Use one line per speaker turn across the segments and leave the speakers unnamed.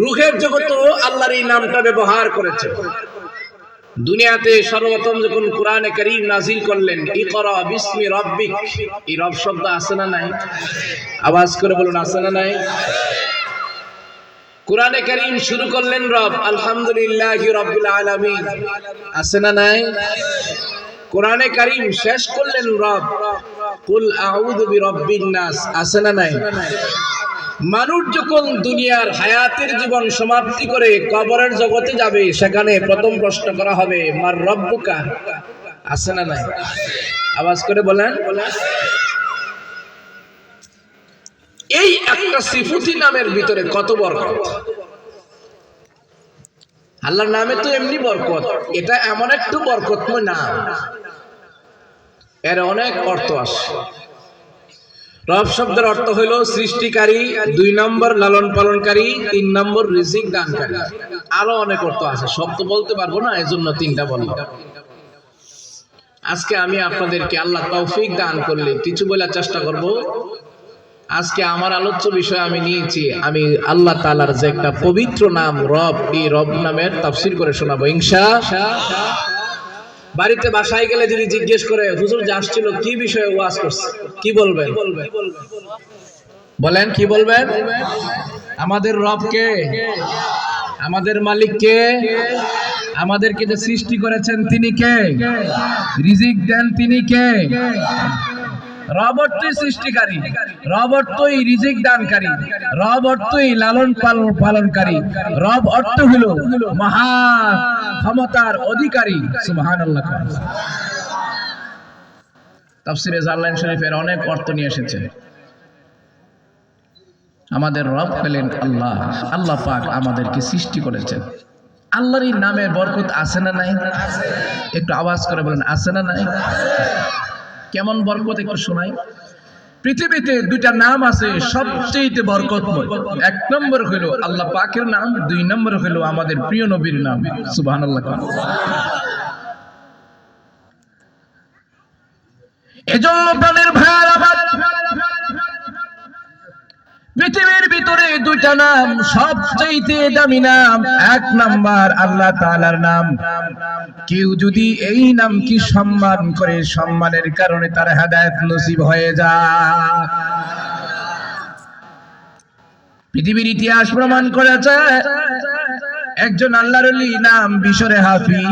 রুহের জগতেও আল্লাহর এই নামটা ব্যবহার করেছে। দুনিয়াতে সর্বপ্রথম যখন কোরআনে করিম নাজিল করলেন, ইকরা বিসমি রব্বিক, এই রব শব্দ আছে না নাই? আওয়াজ করে বলুন, আছে না নাই? কোরআনে করিম শুরু করলেন রব, আলহামদুলিল্লাহ রব্বিল আলামিন। আছে না নাই? কোরআনে করিম শেষ করলেন রব, কুল আউযু বিরাব্বিন নাস, আছে না নাই? মানুষ যখন দুনিয়ার হায়াতের জীবন সমাপ্তি করে কবরের জগতে যাবে, সেখানে প্রথম প্রশ্ন করা হবে, মার রব্বুকা? আছে না নাই? আওয়াজ করে বলেন। এই একটা সিফুতি নামের ভিতরে কত বরকত? আল্লাহর নামে তো এমনি বরকত, এটা এমন একটু বরকতময় নাম। এর অনেক অর্থ আসে রব শব্দের অর্থ হইল সৃষ্টিকারী, দুই নম্বর লালন পালনকারী, তিন নম্বর রিজিক দানকারী। আরও অনেক অর্থ আছে তো বলতে পারব না এই জন্য তিনটা বললাম। আজকে আমি আপনাদেরকে আল্লাহ তৌফিক দান করলে কিছু বলার চেষ্টা করব। আজকে আমার আলোচ্য বিষয় আমি নিয়েছি, আমি আল্লাহ তালার যে একটা পবিত্র নাম রব, এই রব নামের তাফসির করে শোনাবো, ইনশা বাড়িতে বাসায় গেলে যদি জিজ্ঞেস করে, হুজুর, যে আসছিল, কি বিষয়ে ওয়াজ করছে? কি বলবেন? বলেন, কি বলবেন? আমাদের রবকে আমাদের মালিককে আমাদেরকে যে সৃষ্টি করেছেন তিনি কে? রিজিক দেন তিনি কে? রবট সৃষ্টিকারী রবট রিজিক দানকারী রব অর্থই লালন পালন পালনকারী। রব অর্থ হলো মহা ক্ষমতার অধিকারী সুবহান আল্লাহ তাফসিরে জাল্লাইন শরীফের অনেক অর্থ নিয়ে এসেছে। আমাদের রব পেলেন আল্লাহ। আল্লাহ পাক আমাদেরকে সৃষ্টি করেছেন। আল্লাহর নামের বরকত আছে না নাই? একটু আওয়াজ করে বলেন, আছে না নাই? কেমন বরকত একটু শোনাই। পৃথিবীতে দুইটা নাম আছে সবচেয়ে বরকতময়। এক নম্বর হইল আল্লাহ পাকের নাম, দুই নম্বর হইল আমাদের প্রিয় নবীর নাম। সুবহানাল্লাহ। এজন্য প্রাণের দুইটা নাম, সবচাইতে দামি নাম, এক নাম্বার আল্লাহ তাআলার নাম। কেউ যদি এই নাম কি সম্মান করে, সম্মানের কারণে তার হেদায়েত নসিব হয়ে যা পৃথিবীর ইতিহাস প্রমাণ করেছে একজন আল্লাহর নাম বিশরে হাফি।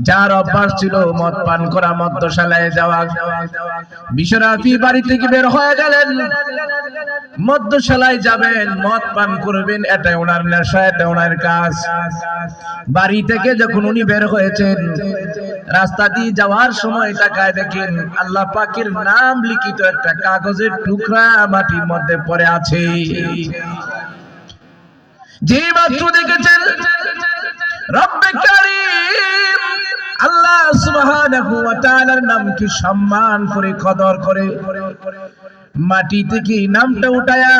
যার অভ্যাস ছিল মদ পান করা, মদ্যশালায় যাওয়া। বিশ্বরাফি বাড়ি থেকে বের হয়ে গেলেন। মদ্যশালায় যাবেন, মদ পান করবেন এটা ওনার নেশা এটা ওনার কাজ। বাড়ি থেকে যখন উনি বের হয়েছেন, রাস্তা দিয়ে যাওয়ার সময় তাকায় দেখেন আল্লাহ পাকের নাম লিখিত একটা কাগজের টুকরা মাটির মধ্যে পড়ে আছে। যে মাত্র দেখেছেন মাটি থেকে নামটা উঠায়া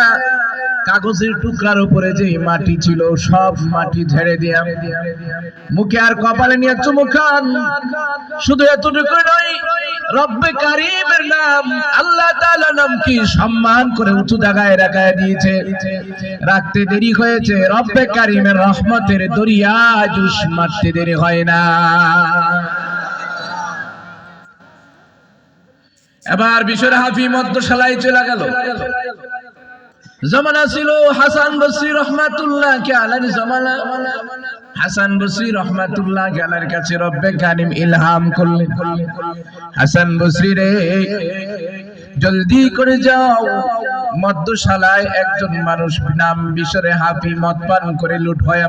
কাগজের টুকরার উপরে যে মাটি ছিল, সব মাটি মুখে আর কপালে নিয়ে চুমু শুধু এতটুকু নয় রব্বে কারিমের নাম, আল্লাহ তাআলা নাম কি? সম্মান করে উঁচু জায়গায় রাখায় দিয়েছে। রাখতে দেরি হয়েছে। রব্বে কারিমের রহমতের দরিয়া জুস মারতে দেরি হয় না। এবার বিশ্বর হাফি মদ্যশালায় চলে গেল। জমানা ছিল হাসান বসরি রহমাতুল্লাহ কে আলার জমানা। হাসান বসরি রহমাতুল্লাহ গেলার কাছে রব্বে গানিম ইলহাম করলেন। হাসান বসরি রে, জলদি করে যাও। মদ্যশালায় একজন মানুষ নাম বিশরে হাফি মদ পান করে লুট হয়ে